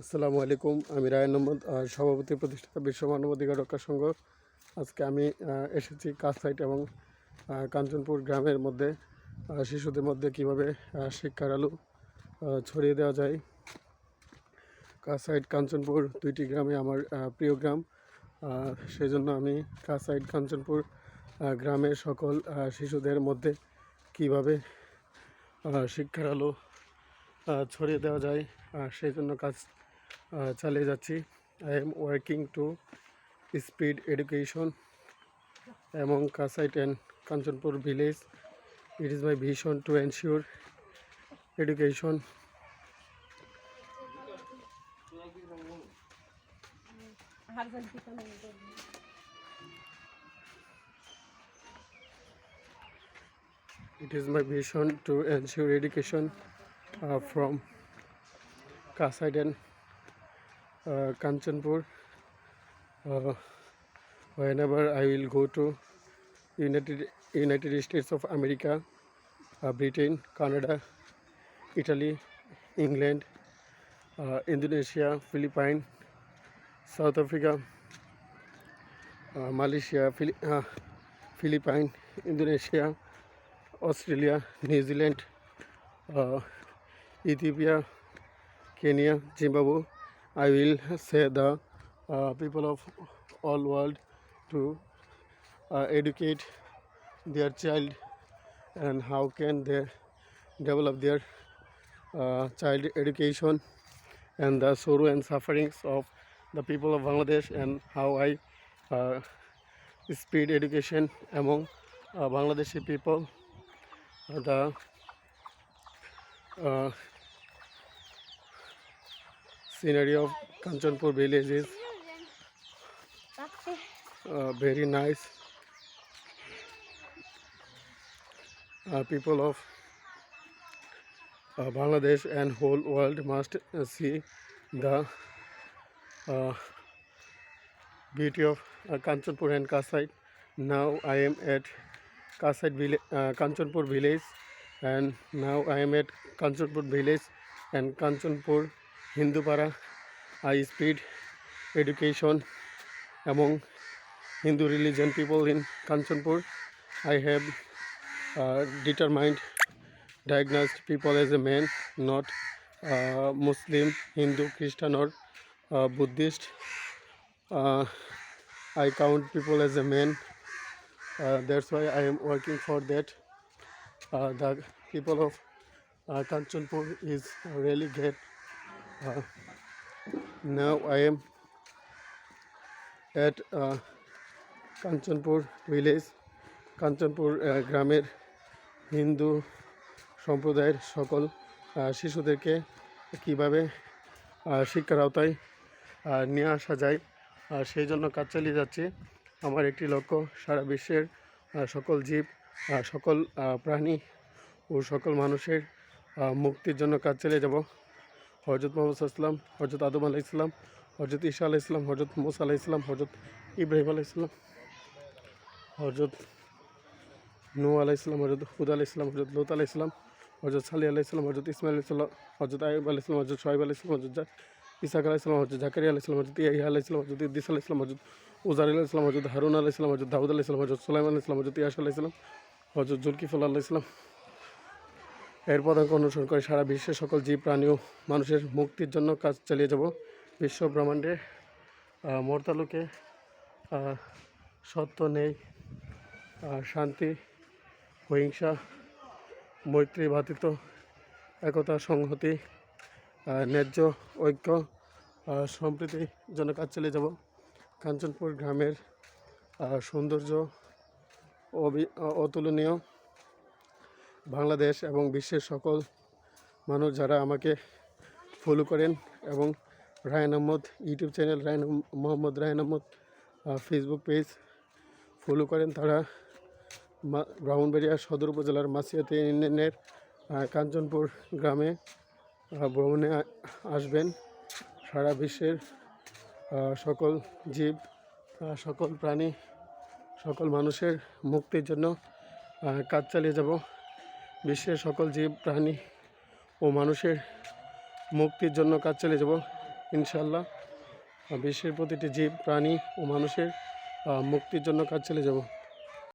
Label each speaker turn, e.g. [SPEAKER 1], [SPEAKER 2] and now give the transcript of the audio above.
[SPEAKER 1] আসসালামু আলাইকুম আমি রায়ন আহ, সভাপতি প্রতিষ্ঠাতা বিশ্ব মানবাধিকার রক্ষা সংঘ। আজকে আমি এসেছি কাজসাইট এবং কাঞ্চনপুর গ্রামের মধ্যে শিশুদের মধ্যে কীভাবে শিক্ষার আলো ছড়িয়ে দেওয়া যায়। কাজসাইট কাঞ্চনপুর দুইটি গ্রামে আমার প্রিয় গ্রাম। সেই জন্য আমি কাজসাইট কাঞ্চনপুর গ্রামের সকল শিশুদের মধ্যে কীভাবে শিক্ষার আলো ছড়িয়ে দেওয়া যায় সেই জন্য কাজ চালিয়ে যাচ্ছি। I am working to speed education এবং Kasait and Kanchanpur village it is my vision to ensure education it is my vision to ensure education from Kasait and Uh, to United United States of America, uh, Britain, Canada, Italy, England, uh, Indonesia, Philippines, South Africa, uh, Malaysia, Phili- uh, Philippines, Indonesia, Australia, New Zealand, uh, Ethiopia, Kenya, Zimbabwe. I will say the uh, people of all world to uh, educate their child and how can they develop their uh, child education and the sorrow and sufferings of the people of Bangladesh and how I uh, speed education among uh, Bangladeshi people. The uh, scenery of Kanchanpur village is uh, very nice. Uh, people of uh, Bangladesh and whole world must uh, see the uh, beauty of uh, Kanchanpur and Kasait. Now I am at Kasait village, uh, Kanchanpur village, and now I am at Kanchanpur village and Kanchanpur Hindupara. I speed education among Hindu religion people in Kanchanpur. I have uh, determined diagnosed people as a man, not uh, Muslim, Hindu, Christian, or uh, Buddhist. I count people as a man. That's why I am working for that. The people of Kanchanpur is really great. Uh, now I am at uh, Kanchanpur village Kanchanpur গ্রামের হিন্দু সম্প্রদায়ের সকল আহ, শিশুদেরকে কীভাবে আহ, শিক্ষার আওতায় আহ, নিয়ে আসা যায় আর সেই জন্য কাজ চালিয়ে যাচ্ছে। আমার একটি লক্ষ্য সারা বিশ্বের সকল জীব সকল প্রাণী ও সকল মানুষের মুক্তির জন্য কাজ চালিয়ে যাব। হজরত মোহাম্মদ ইসলাম হজরত আদম আলাহ ইসলাম হজরত ঈশা আলাহ ইসলাম হজরত মুসা আলাহ ইসলাম হজরত ইব্রাহিম আলাহ ইসলাম হজরত নূ আলাহ ইসলাম হজরত হুদ আলাহ ইসলাম হজরত লোত আলাহ ইসলাম হজরত সালি আলাহ ইসলাম হজরত ইসমাইল আলাহ ইসলাম হজরত আয়ুব আলাহ ইসলাম হজরত সোহাইব আলাহ ইসলাম হজরত ইসাক আলাহ ইসলাম হজরত জাকারিয়া আলাহ ইসলাম হজরত ইয়াহিয়া আলাহ ইসলাম হজরত ইদ্দিস আলাহ ইসলাম হজরত উজার আলাহ ইসলাম হজরত হারুন আলাহ ইসলাম হজরত দাউদ আলাহ ইসলাম হজরত সুলাইমান আলাহ ইসলাম হজরত ইয়াস আলাহ ইসলাম হজরত জুলকিফুল আল্লাহ ইসলাম এর পদাঙ্ক অনুসরণ করে সারা বিশ্বের সকল জীব প্রাণী ও মানুষের মুক্তির জন্য কাজ চালিয়ে যাব। বিশ্ব ব্রহ্মাণ্ডে মর্তালুকে সত্য নেই শান্তি, অহিংসা, মৈত্রী, ভাতৃত্ব, একতা, সংহতি ন্যায্য, ঐক্য সম্প্রীতির জন্য কাজ চালিয়ে যাব। কাঞ্চনপুর গ্রামের সৌন্দর্য অতুলনীয় বাংলাদেশ এবং বিশ্বের সকল মানুষ যারা আমাকে ফলো করেন এবং Rayan Ahmad YouTube channel Rayan Mohammad Rayan Ahmad Facebook page follow করেন। তারা ব্রাহ্মণবাড়িয়া সদর উপজেলার মাসিয়াতে ইউনিয়নের কাঞ্চনপুর গ্রামে ভ্রমণে আসবেন। সারা বিশ্বের সকল জীব সকল প্রাণী, সকল মানুষের মুক্তির জন্য কাজ চালিয়ে যাব। বিশ্বের সকল জীব প্রাণী ও মানুষের মুক্তির জন্য কাজ চলে যাব ইনশাল্লাহ বিশ্বের প্রতিটি জীব, প্রাণী ও মানুষের মুক্তির জন্য কাজ চলে যাব।